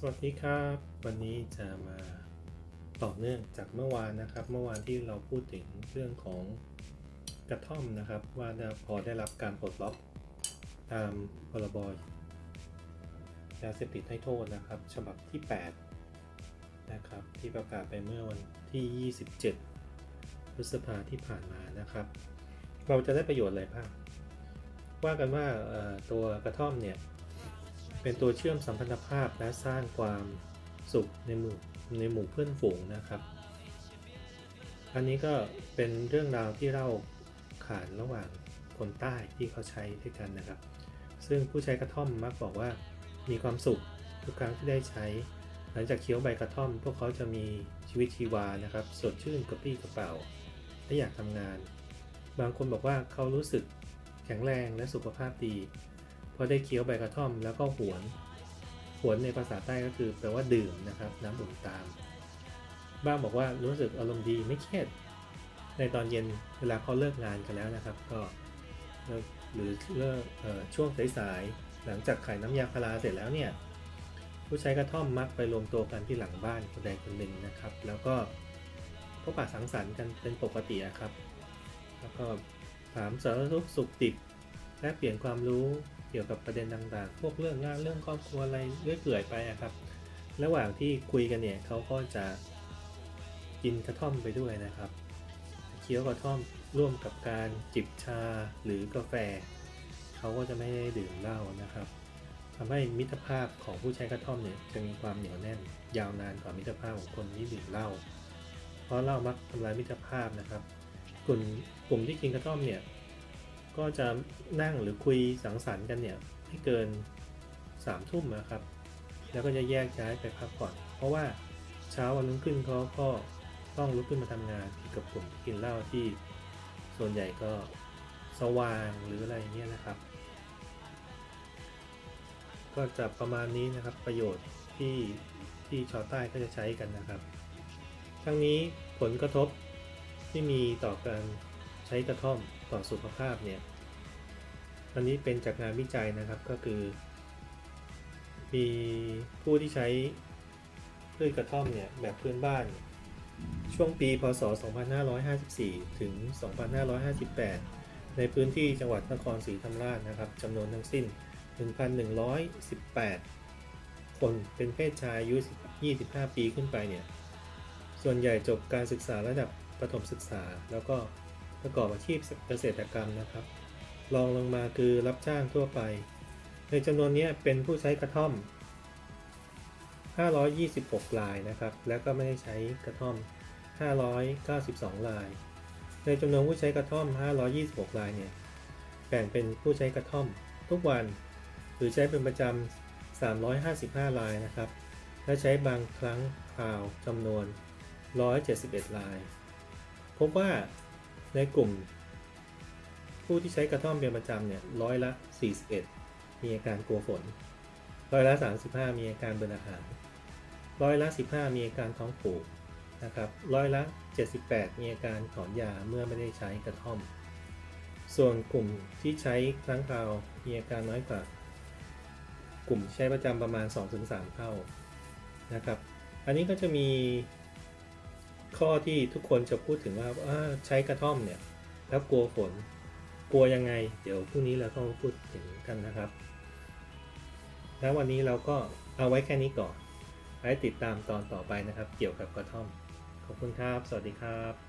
สวัสดีครับ วันนี้จะมาต่อเนื่องจากเมื่อวานนะครับ เมื่อวานที่เราพูดถึงเรื่องของกระท่อมนะครับ ว่าพอได้รับการปลดล็อกตามพรบยาเสพติดให้โทษนะครับ ฉบับที่ 8 นะครับ ที่ประกาศไปเมื่อวันที่ 27 พฤษภาที่ผ่านมานะครับ เราจะได้ประโยชน์อะไรบ้างว่ากันว่าตัวกระท่อมเนี่ย เป็นตัวเชื่อมสัมพันธภาพและสร้างความสุขในหมู่ในหมู่เพื่อนฝูงนะครับ อันนี้ก็เป็นเรื่องราวที่เล่าขานระหว่างคนใต้ที่เขาใช้ด้วยกันนะครับ ซึ่งผู้ใช้กระท่อมมักบอกว่ามีความสุขทุกครั้งที่ได้ใช้ หลังจากเคี้ยวใบกระท่อม พวกเขาจะมีชีวิตชีวานะครับ สดชื่นกระปรี้กระเป๋าและอยากทำงาน บางคนบอกว่าเขารู้สึกแข็งแรงและสุขภาพดี พอได้เคี้ยวใบกระท่อมแล้วก็หวน หวนในภาษาใต้ก็คือแปลว่าดื่มนะครับ น้ำอุ่นตาม บ้างบอกว่ารู้สึกอารมณ์ดีไม่เครียด ในตอนเย็นเวลาเขาเลิกงานกันแล้วนะครับ ก็หรือเลิกช่วงสายๆหลังจากขายน้ำยาพาราเสร็จแล้วเนี่ยผู้ใช้กระท่อมมักไปรวมตัวกันที่หลังบ้านคนใดคนหนึ่งนะครับ แล้วก็พบปะสังสรรค์กันเป็นปกติครับ แล้วก็ถามสารทุกสุขดิบแลกเปลี่ยนความรู้ เกี่ยวกับประเด็นต่างๆ พวกเรื่องงานเรื่องครอบครัวอะไรเรื่อยเปื่อยไปอะครับ ระหว่างที่คุยกันเนี่ยเขาก็จะกินกระท่อมไปด้วยนะครับเคี้ยวกระท่อมร่วมกับการจิบชาหรือกาแฟ เขาก็จะไม่ได้ดื่มเหล้านะครับทำให้มิตรภาพของผู้ใช้กระท่อมเนี่ยจะมีความเหนียวแน่น ยาวนานกว่ามิตรภาพของคนที่ดื่มเหล้าเพราะเหล้ามักทำลายมิตรภาพนะครับ กลุ่มกลุ่มที่กินกระท่อมเนี่ย ก็จะนั่งหรือคุยสังสรรค์กันเนี่ยไม่เกินสามทุ่มนะครับ แล้วก็จะแยกย้ายไปพักผ่อน เพราะว่าเช้าวันรุ่งขึ้นเขาก็ต้องลุกขึ้นมาทำงานผิดกับกลุ่มที่กินเหล้าที่ส่วนใหญ่ก็สว่างหรืออะไรเงี้ยนะครับ ก็จะประมาณนี้นะครับประโยชน์ที่ที่ชาวใต้ก็จะใช้กันนะครับ ทั้งนี้ผลกระทบที่มีต่อการ ใช้กระท่อมต่อสุขภาพเนี่ยอันนี้เป็นจากงานวิจัยนะครับก็คือ มีผู้ที่ใช้พืชกระท่อมเนี่ยแบบพื้นบ้าน ช่วงปีพศ 2554 ถึง 2558 ในพื้นที่จังหวัดนครศรีธรรมราชนะครับจำนวนทั้งสิ้น 1,118 คนเป็นเพศชายอายุ 25 ปีขึ้นไปเนี่ยส่วนใหญ่จบการศึกษาระดับประถมศึกษาแล้วก็ ประกอบอาชีพเกษตรกรรมนะครับรองลงมาคือรับจ้างทั่วไป ในจำนวนนี้เป็นผู้ใช้กระท่อม 526 รายนะครับ แล้วก็ไม่ได้ใช้กระท่อม 592 ราย ในจำนวนผู้ใช้กระท่อม 526 รายเนี่ยแบ่งเป็นผู้ใช้กระท่อม ทุกวันหรือใช้เป็นประจำ 355 รายนะครับ และใช้บางครั้งคราวจำนวน 171 ราย พบว่า ในกลุ่ม ผู้ที่ใช้กระท่อมเป็นประจำเนี่ยร้อยละ 41 มีอาการกลัวฝน ร้อยละ 35 มีอาการเบื่ออาหาร ร้อยละ 15 มีอาการท้องผูกนะครับ ร้อยละ 78 มีอาการถอนยาเมื่อไม่ได้ใช้กระท่อม ส่วนกลุ่มที่ใช้ครั้งคราวมีอาการน้อยกว่า กลุ่มใช้ประจำประมาณ 2-3 เท่านะครับ อันนี้ก็จะมี ข้อที่ทุกคนจะพูดถึงว่าาใช้กระท่อมเนี่ยแล้วกลัวฝนกลัวยังไง เดี๋ยวพรุ่งนี้เราก็มาพูดถึงกันนะครับ แล้ววันนี้เราก็เอาไว้แค่นี้ก่อนไว้ติดตามตอนต่อไปนะครับ เกี่ยวกับกระท่อม ขอบคุณครับ สวัสดีครับ